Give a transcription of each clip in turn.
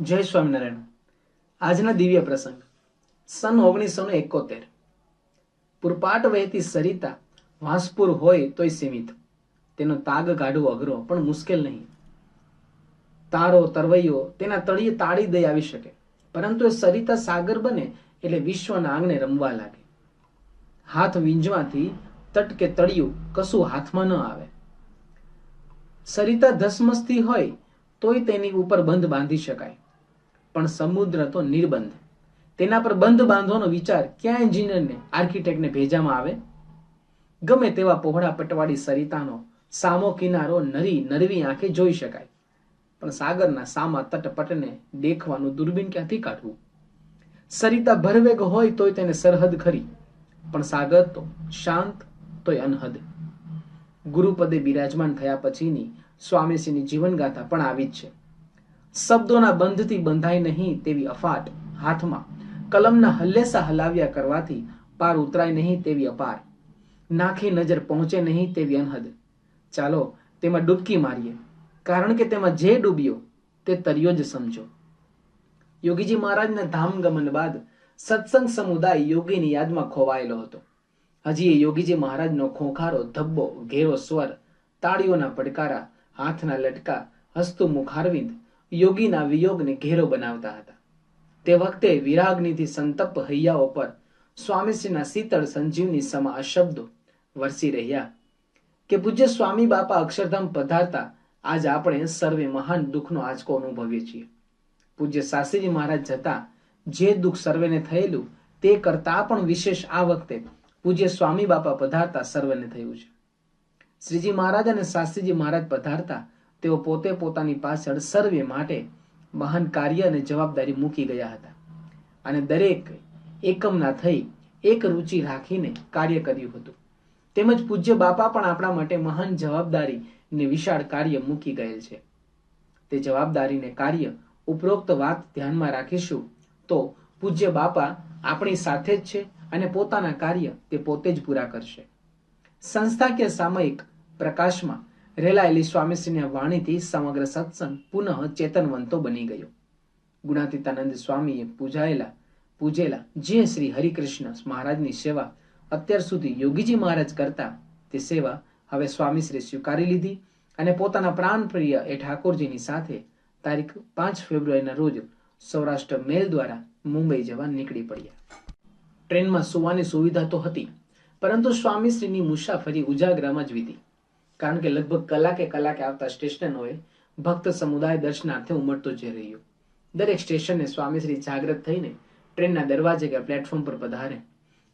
જય સ્વામિનારાયણ. આજના દિવ્ય પ્રસંગ. સન ઓગણીસો ને એકોતેર. પુરપાટ વહેતી સરિતા વાંસપુર હોય તોય સીમિત. તેનો તાગ કાઢવો અઘરો, પણ મુશ્કેલ નહીં. તારો, તરવૈયો, તેના તળિયે તાળી દઈ આવી શકે. પરંતુ એ સરિતા સાગર બને એટલે વિશ્વના આંગણે રમવા લાગે. હાથ વીંજવાથી તટ કે તળિયું કશું હાથમાં ન આવે. સરિતા ધસમસતી હોય તોય તેની ઉપર બંધ બાંધી શકાય. પણ સમુદ્ર તો નિર્બંધ. તેના પર બંધ બાંધવાનો વિચાર ક્યાં એન્જિનિયરને, આર્કિટેક્ટને ભેજામાં આવે? ગમે તેવા પહોળા પટવાળી સરિતાનો સામો કિનારો નરી નરવી આંખે જોઈ શકાય. પણ સાગરના સામા તટપટને દેખવાનું દૂરબીન ક્યાંથી કાઢવું? સરિતા ભરવેગ હોય તોય તેને સરહદ ખરી, પણ સાગર તો શાંત તોય અનહદ. ગુરુપદે બિરાજમાન થયા પછીની સ્વામીશ્રીની જીવનગાથા પણ આવી જ છે. શબ્દોના બંધથી બંધાય નહીં તેવી અફાટ હાથમાં. કલમના હલ્લેસા હલાવ્યા કરવાથી પાર ઉતરાય નહીં તેવી અપાર. નાખી નજર પહોંચે નહીં તેવી અનહદ. ચાલો તેમાં ડૂબકી મારીએ. કારણ કે તેમાં જે ડૂબ્યો તે તર્યો જ સમજો. યોગીજી મહારાજના ધામ ગમન બાદ સત્સંગ સમુદાય યોગીની યાદમાં ખોવાયેલો હતો. હજી એ યોગીજી મહારાજનો ખોખારો, ધબ્બો, ઘેરો સ્વર, તાળીઓના પડકારા, હાથના લટકા હસતું મુખારવિંદ યોગીના વિયોગને ઘેરો બનાવતા હતા. તે વખતે વિરાગનીથી સંતપ્ત હૈયાઓ પર સ્વામીશ્રીના શીતળ સંજીવની સમા અશબ્દો વરસી રહ્યા. કે પૂજ્ય સ્વામી બાપા અક્ષરધામ પધારતા આજ આપણે સર્વે મહાન દુઃખનો આંચકો અનુભવીએ છીએ. પૂજ્ય શાસ્ત્રીજી મહારાજ જતા જે દુઃખ સર્વેને થયેલું તે કરતા પણ વિશેષ આ વખતે પૂજ્ય સ્વામી બાપા પધારતા સર્વેને થયું છે. શ્રીજી મહારાજ અને શાસ્ત્રીજી મહારાજ પધારતા તેઓ પોતે પોતાની પાછળ સર્વે માટે મહાન કાર્ય અને જવાબદારી મૂકી ગયા હતા. અને દરેક એકમના થઈ એક રુચિ રાખીને કાર્ય કર્યું હતું. તેમજ પૂજ્ય બાપા પણ આપણા માટે મહાન જવાબદારી ને વિશાળ કાર્ય મૂકી ગયેલ છે. તે જવાબદારીને કાર્ય ઉપરોક્ત વાત ધ્યાનમાં રાખીશું તો પૂજ્ય બાપા આપણી સાથે જ છે અને પોતાના કાર્ય તે પોતે જ પૂરા કરશે. સંસ્થાકીય સામયિક પ્રકાશમાં રેલાયેલી સ્વામીશ્રીની વાણીથી સમગ્ર સત્સંગ પુનઃ ચેતનવંતો બની ગયો. ગુણાતીતાનંદ સ્વામીએ પૂજાયેલા, પૂજેલા જે શ્રી હરિકૃષ્ણ મહારાજની સેવા અત્યાર સુધી યોગીજી મહારાજ કરતા તે સેવા હવે સ્વામીશ્રી સ્વીકારી લીધી અને પોતાના પ્રાણ પ્રિય એ ઠાકોરજીની સાથે તારીખ પાંચ ફેબ્રુઆરીના રોજ સૌરાષ્ટ્ર મેલ દ્વારા મુંબઈ જવા નીકળી પડ્યા. ટ્રેનમાં સુવાની સુવિધા તો હતી, પરંતુ સ્વામીશ્રીની મુસાફરી ઉજાગરામાં જ વીતી. કારણ કે લગભગ કલાકે કલાકે આવતા સ્ટેશનોએ ભક્ત સમુદાય દર્શનાર્થે ઉમટતો જઈ રહ્યો. દરેક સ્ટેશને સ્વામીશ્રી જાગ્રત થઈને ટ્રેનના દરવાજે કે પ્લેટફોર્મ પર પધારે.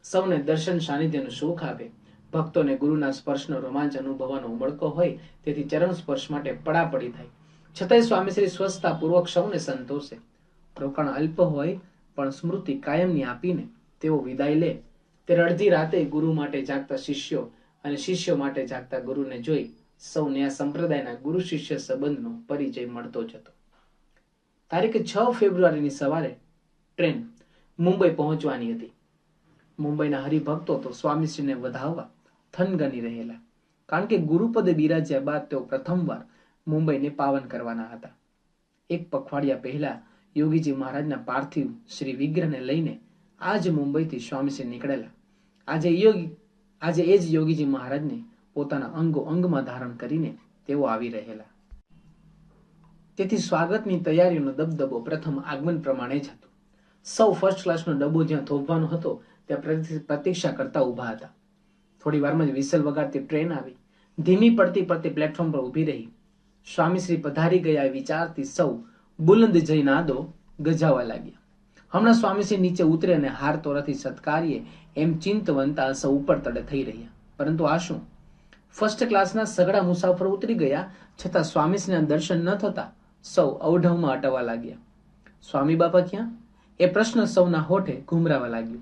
સૌને દર્શન સાનિધ્યનું સુખ આપે ભક્તોને ગુરુના સ્પર્શનો રોમાંચ અનુભવવાનો ઉમળકો હોય, તેથી ચરણ સ્પર્શ માટે પડાપડી થાય. છતાંય સ્વામીશ્રી સ્વસ્થતાપૂર્વક સૌને સંતોષે. રોકાણ અલ્પ હોય, પણ સ્મૃતિ કાયમની આપીને તેઓ વિદાય લે. તે અડધી રાતે ગુરુ માટે જાગતા શિષ્યો અને શિષ્યો માટે જાગતા ગુરુને જોઈ સૌને આ સંપ્રદાયના ગુરુ શિષ્ય સંબંધનો પરિચય મળતો જ હતો તારીખ છ ફેબ્રુઆરીની સવારે ટ્રેન મુંબઈ પહોંચવાની હતી. મુંબઈના હરિભક્તો તો સ્વામીશ્રીને વધાવવા થનગની રહેલા. કારણ કે ગુરુપદે બિરાજ્યા બાદ તેઓ પ્રથમવાર મુંબઈને પાવન કરવાના હતા. એક પખવાડિયા પહેલા યોગીજી મહારાજના પાર્થિવ શ્રી વિગ્રહને લઈને આજ મુંબઈથી સ્વામીશ્રી નીકળેલા. આજે યોગી આજે એ જ યોગીજી મહારાજને પોતાના અંગો અંગમાં ધારણ કરીને તેઓ આવી રહેલા. તેથી સ્વાગતની તૈયારીનો દબદબો પ્રથમ આગમન પ્રમાણે જ હતો. સૌ ફર્સ્ટ ક્લાસનો ડબ્બો જ્યાં થોભવાનો હતો, ત્યાં પ્રતીક્ષા કરતા ઊભા હતા. થોડી વારમાં જ વિસલ વગાડતી ટ્રેન આવી. ધીમી પડતી પડતી પ્લેટફોર્મ પર ઊભી રહી. સ્વામીશ્રી પધારી ગયા વિચારથી સૌ બુલંદ જઈ નાદો ગજાવા લાગ્યા. હમણાં સ્વામીશ્રી નીચે ઉતરે અને હાર તોરાથી સત્કારીએ એમ ચિંતવંતા સૌ ઉપર તળે થઈ રહ્યા. પરંતુ આ શું? ફર્સ્ટ ક્લાસના સગડા મુસાફરો ઉતરી ગયા, છતાં સ્વામીશ્રીના દર્શન ન થતા સૌ અવઢવમાં અટવા લાગ્યા. સ્વામી બાપા ક્યાં? એ પ્રશ્ન સૌના હોઠે ઘુમરાવા લાગ્યો.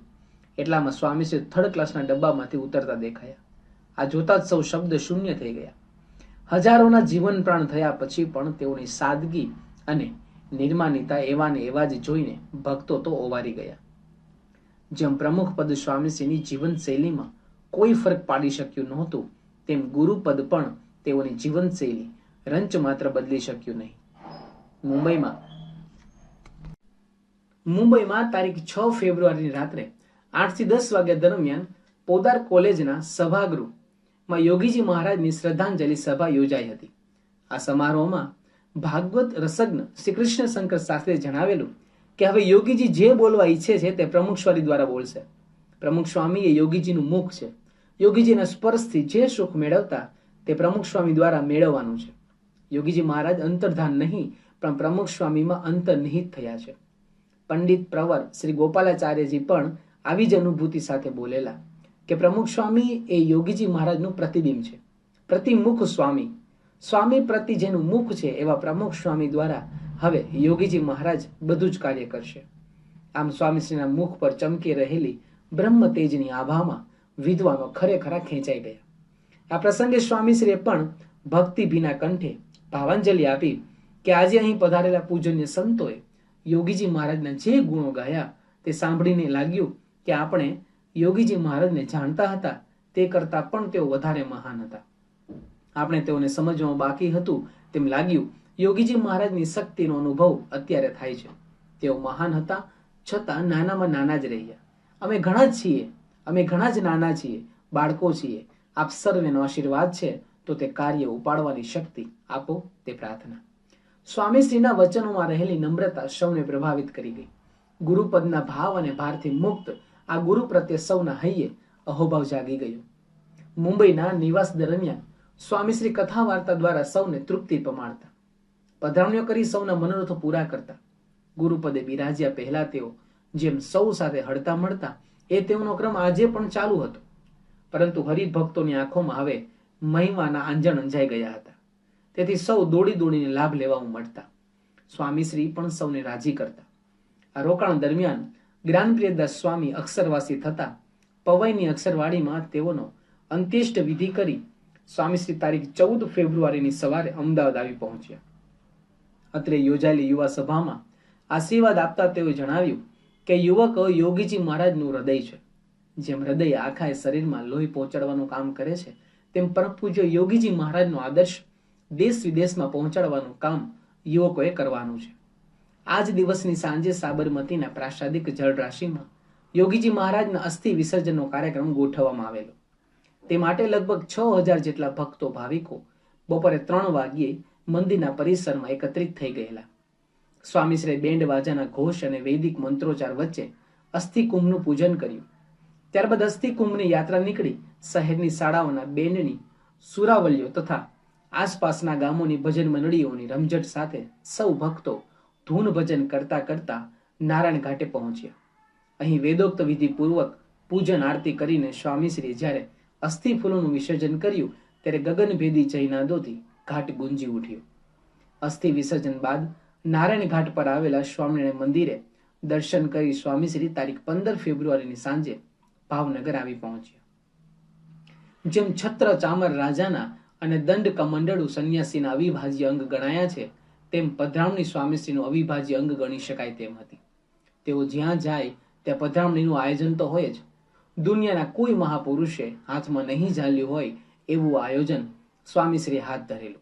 એટલામાં સ્વામીશ્રી થર્ડ ક્લાસના ડબ્બામાંથી ઉતરતા દેખાયા. આ જોતા જ સૌ શબ્દ શૂન્ય થઈ ગયા. હજારોના જીવન પ્રાણ થયા પછી પણ તેઓની સાદગી અને નિર્માનિતા એવા ને એવા જ જોઈને ભક્તો તો ઓવારી ગયા. જેમ પ્રમુખ પદ સ્વામીશ્રીની જીવન શૈલીમાં કોઈ ફરક પાડી શક્યું નહોતું, તેમ ગુરુપદ પણ તેઓની જીવનશૈલી રંચ માત્ર બદલી શક્યું નહીં. મુંબઈમાં મુંબઈમાં તારીખ છ ફેબ્રુઆરીની રાત્રે આઠથી દસ વાગ્યા દરમિયાન પોદાર કોલેજના સભાગૃહમાં યોગીજી મહારાજની શ્રદ્ધાંજલિ સભા યોજાઈ હતી. આ સમારોહમાં ભાગવત રસજ્ઞ શ્રી કૃષ્ણ શંકર શાસ્ત્રીએ જણાવેલું કે હવે યોગીજી જે બોલવા ઈચ્છે છે તે પ્રમુખ સ્વામી દ્વારા બોલશે. પ્રમુખ સ્વામી એ યોગીજીનું મુખ છે. યોગીજીના સ્પર્શથી જે સુખ મેળવતા તે પ્રમુખ સ્વામી દ્વારા મેળવવાનું છે. યોગીજી મહારાજ અંતર્ધાન નહીં, પણ પ્રમુખ સ્વામીમાં અંતર્નિહિત થયા છે. પંડિત પ્રવર શ્રી ગોપાલાચાર્યજી પણ આવી જ અનુભૂતિ સાથે બોલેલા કે પ્રમુખ સ્વામી એ યોગીજી મહારાજનું પ્રતિબિંબ છે. પ્રતિમુખ સ્વામી. સ્વામી પ્રતિ જેનું મુખ છે એવા પ્રમુખ સ્વામી દ્વારા હવે યોગીજી મહારાજ બધું જ કાર્ય કરશે. આમ સ્વામીશ્રીના મુખ પર ચમકી રહેલી બ્રહ્મ તેજની આભામાં વિદ્વાનો ખરેખરા ખેંચાઈ ગયા. આ પ્રસંગે સ્વામીશ્રીએ પણ ભક્તિ ભીના કંઠે ભાવાંજલિ આપી કે આજે અહીં પધારેલા પૂજન્ય સંતોએ યોગીજી મહારાજના જે ગુણો ગાયા તે સાંભળીને લાગ્યું કે આપણે યોગીજી મહારાજને જાણતા હતા તે કરતા પણ તેઓ વધારે મહાન હતા. આપણે તેઓને સમજવામાં બાકી હતું તેમ લાગ્યું. યોગીજી મહારાજની શક્તિનો અનુભવ અત્યારે થાય છે. તેઓ મહાન હતા, છતાં નાનામાં નાના જ રહ્યા. અમે ઘણા જ છીએ, અમે ઘણા જ નાના છીએ, બાળકો છીએ. આપ સર્વેનો આશીર્વાદ છે, તો તે કાર્ય ઉપાડવાની શક્તિ આપો તે પ્રાર્થના. સ્વામીશ્રીના વચનોમાં રહેલી નમ્રતા સૌને પ્રભાવિત કરી ગઈ. ગુરુપદના ભાવ અને ભારથી મુક્ત આ ગુરુ પ્રત્યે સૌના હૈયે અહોભાવ જાગી ગયો. મુંબઈના નિવાસ દરમિયાન સ્વામીશ્રી કથા વાર્તા દ્વારા સૌને તૃપ્તિ પમાડતા. પધરાવણીઓ કરી સૌના મનોરથો પૂરા કરતા. ગુરુપદે બિરાજ્યા પહેલા તેઓ જેમ સૌ સાથે હળતા મળતા, એ તેઓનો ક્રમ આજે પણ ચાલુ હતો. પરંતુ હરિભક્તોની આંખોમાં હવે મહિમાના આંજણ અંજાઈ ગયા હતા. તેથી સૌ દોડી દોડીને લાભ લેવા ઉમટતા સ્વામીશ્રી પણ સૌને રાજી કરતા. આ રોકાણ દરમિયાન જ્ઞાનપ્રિયદાસ સ્વામી અક્ષરવાસી થતા, પવઈની અક્ષરવાડીમાં તેઓનો અંત્યેષ્ટ વિધિ કરી સ્વામીશ્રી તારીખ ચૌદ ફેબ્રુઆરીની સવારે અમદાવાદ આવી પહોંચ્યા. અત્રે યોજાયેલી યુવા સભામાં આશીર્વાદ આપતા તેઓએ જણાવ્યું કે યુવક યોગીજી મહારાજનું હૃદય છે. જેમ હૃદય આખા શરીરમાં લોહી પહોંચાડવાનું કામ કરે છે, તેમ પરમ પૂજ્ય યોગીજી મહારાજનો આદર્શ દેશ વિદેશમાં પહોંચાડવાનું કામ યુવકોએ કરવાનું છે. આજ દિવસની સાંજે સાબરમતીના પ્રાસાદિક જળરાશિમાં યોગીજી મહારાજના અસ્થિ વિસર્જનનો કાર્યક્રમ ગોઠવવામાં આવેલો. તે માટે લગભગ છ હજાર જેટલા ભક્તો ભાવિકો બપોરે ત્રણ વાગ્યે મંદિરના પરિસરમાં એકત્રિત થઈ ગયેલા. સ્વામીશ્રી બેન્ડ વાજાના ઘોષ અને વૈદિક મંત્રોચ્ચાર વચ્ચે અસ્થિ પૂજન કર્યું. ત્યારબાદ અસ્થિ યાત્રા નીકળી શહેરની શાળાઓના બેન્ડની સુરાવલીઓ તથા આસપાસના ગામોની ભજન મંડળીઓની રમઝટ સાથે સૌ ભક્તો ધૂન ભજન કરતા કરતા નારાયણ ઘાટે પહોંચ્યા. અહીં વેદોક્ત વિધિ પૂર્વક પૂજન આરતી કરીને સ્વામીશ્રીએ જ્યારે અસ્થિ ફૂલોનું વિસર્જન કર્યું, ત્યારે ગગનભેદી જયનાદોથી ઘાટ ગુંજી ઉઠ્યો. અસ્થિ વિસર્જન બાદ નારાયણ ઘાટ પર આવેલા સ્વામિનારાયણ મંદિરે દર્શન કરી સ્વામીશ્રી તારીખ પંદર ફેબ્રુઆરીની સાંજે ભાવનગર આવી પહોંચ્યા. જેમ છત્ર ચામર રાજાના અને દંડ કમંડળુ સંન્યાસીના અવિભાજ્ય અંગ ગણાયા છે, તેમ પધરામણી સ્વામીશ્રીનું અવિભાજ્ય અંગ ગણી શકાય તેમ હતી. તેઓ જ્યાં જાય, ત્યાં પધરામણીનું આયોજન તો હોય જ દુનિયાના કોઈ મહાપુરુષે હાથમાં નહીં ઝાલ્યું હોય એવું આયોજન સ્વામીશ્રીએ હાથ ધરેલું.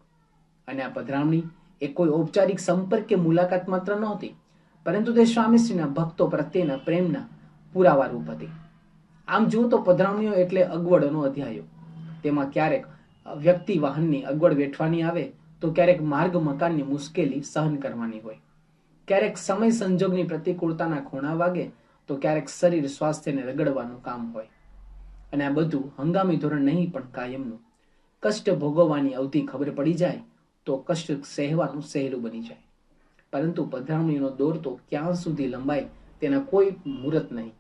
અને આ પધરામણી એ કોઈ ઔપચારિક સંપર્ક કે મુલાકાત માત્ર નહોતી, પરંતુ તે સ્વામીશ્રીના ભક્તો પ્રત્યેના પ્રેમના પુરાવા રૂપ હતી. આમ જુઓ તો પધરામણીઓ એટલે અગવડનો અધ્યાયો. તેમાં ક્યારેક વ્યક્તિ વાહનની અગવડ વેઠવાની આવે તો ક્યારેક માર્ગ મકાનની મુશ્કેલી સહન કરવાની હોય. ક્યારેક સમય સંજોગની પ્રતિકૂળતાના ખૂણા વાગે તો ક્યારેક શરીર સ્વાસ્થ્યને રગડવાનું કામ હોય. અને આ બધું હંગામી ધોરણ નહીં, પણ કાયમનું. કષ્ટ ભોગવવાની અવધિ ખબર પડી જાય, તો કષ્ટ સહેવાનું સહેલું બની જાય. પરંતુ પધરામણીનો દોર તો ક્યાં સુધી લંબાય, તેના કોઈ મુહૂર્ત નહીં.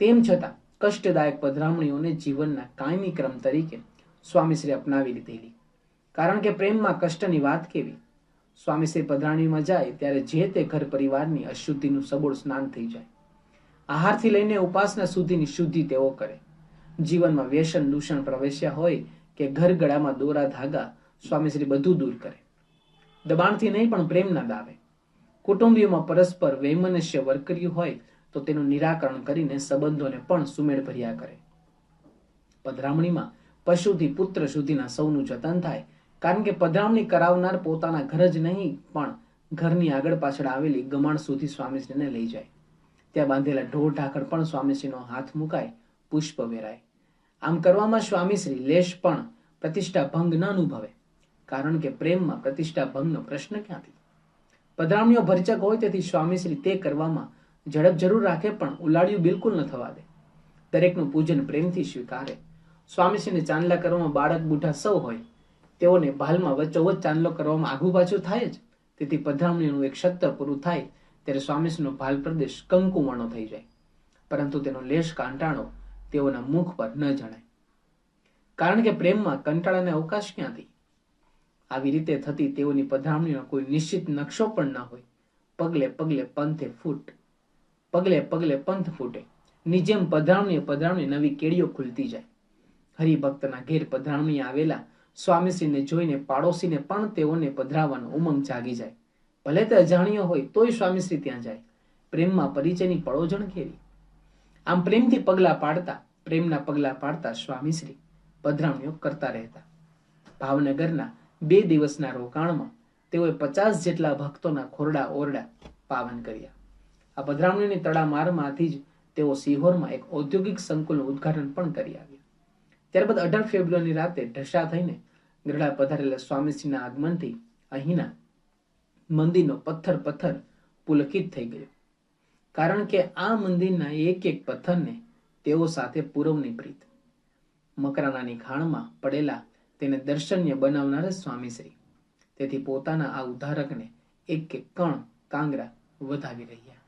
તેમ છતાં, કષ્ટદાયક પધરામણીઓને જીવનના કાયમી ક્રમ તરીકે સ્વામીશ્રી અપનાવી લીધેલી કારણ કે પ્રેમમાં કષ્ટની વાત કેવી? સ્વામીશ્રી પધરામણીમાં જાય, ત્યારે જે તે ઘર પરિવારની અશુદ્ધિનું સબળ સ્નાન થઈ જાય. આહારથી લઈને ઉપાસના સુધીની શુદ્ધિ તેઓ કરે. જીવનમાં વ્યસન, દૂષણ પ્રવેશ્યા હોય કે ઘર ગળામાં દોરા ધાગા સ્વામીશ્રી બધું દૂર કરે. દબાણથી નહીં પણ પ્રેમના દાવે કુટુંબીઓમાં પરસ્પર વૈમનસ્ય વર્કર્યું હોય તો તેનું નિરાકરણ કરીને સંબંધોને પણ સુમેળ ભર્યા કરે. પધરામણીમાં પશુથી પુત્ર સુધીના સૌનું જતન થાય, કારણ કે પધરામણી કરાવનાર પોતાના ઘર જ નહીં, પણ ઘરની આગળ પાછળ આવેલી ગમાણ સુધી સ્વામીશ્રીને લઈ જાય. ત્યાં બાંધેલા ઢોર ઢાકર પણ સ્વામીશ્રીનો હાથ મુકાય, પુષ્પ વેરાય. આમ કરવામાં સ્વામીશ્રી લેશ પણ પ્રતિષ્ઠા ભંગ ન અનુભવે, કારણ કે પ્રેમમાં પ્રતિષ્ઠા ભંગનો પ્રશ્ન ક્યાંથી? પધરામણીઓ ભરચક હોય તેથી સ્વામીશ્રી તે કરવામાં ઝડપ જરૂર રાખે પણ ઉલાળ્યું બિલકુલ ન થવા દે. દરેકનું પૂજન પ્રેમથી સ્વીકારે. સ્વામીશ્રીને ચાંદલા કરવામાં બાળક બુઢા સૌ હોય. તેઓને ભાલમાં વચ્ચોવચ્ચ ચાંદલો કરવામાં આઘું પાછું થાય જ. તેથી પધરામણીનું એક સત્તર પૂરું થાય ત્યારે સ્વામીશ્રીનો ભાલ પ્રદેશ કંકુવર્ણો થઈ જાય. પરંતુ તેનો લેશ કાંટાળો તેઓના મુખ પર ન જણાય. કારણ કે પ્રેમમાં કંટાળાને અવકાશ ક્યાંથી? આવી રીતે થતી તેઓની પધરામણીનો કોઈ નિશ્ચિત નકશો પણ ન હોય. પગલે પગલે પંથે ફૂટ, પગલે પગલે પંથ ફૂટે. ની જેમ પધરામણી પધરામણી નવી કેડીઓ ખુલતી જાય. હરિભક્તના ઘેર પધરામણી આવેલા સ્વામીશ્રીને જોઈને પાડોશીને પણ તેઓને પધરાવવાનો ઉમંગ જાગી જાય. ભલે તે અજાણ્યો હોય તોય સ્વામીશ્રી ત્યાં જાય. પ્રેમમાં પરિચયની પળોજણ કેવી આમ પ્રેમથી પગલા પાડતા, પ્રેમના પગલા પાડતા સ્વામીશ્રી પધરામણીઓ કરતા રહેતા. ભાવનગરના બે દિવસના રોકાણમાં તેઓએ પચાસ જેટલા ભક્તોના ખોરડા ઓરડા પાવન કર્યા. આ પધરામણીની તડામારમાંથી જ તેઓ સિહોરમાં એક ઔદ્યોગિક સંકુલનું ઉદ્ઘાટન પણ કરી આવ્યા. ત્યારબાદ અઢાર ફેબ્રુઆરીની રાતે ઢસા થઈને ગરડા પધારેલા સ્વામીશ્રીના આગમનથી અહીંના મંદિરનો પથ્થર પથ્થર પુલકિત થઈ ગયો. કારણ કે આ મંદિરના એક એક પથ્થરને તેઓ સાથે પૂરવની પ્રીત. મકરાનાની ખાણમાં પડેલા તેને દર્શનીય બનાવનાર સ્વામીશ્રી. તેથી પોતાના આ ઉદ્ધારકને એક એક કણ કાંગરા વધાવી રહ્યા.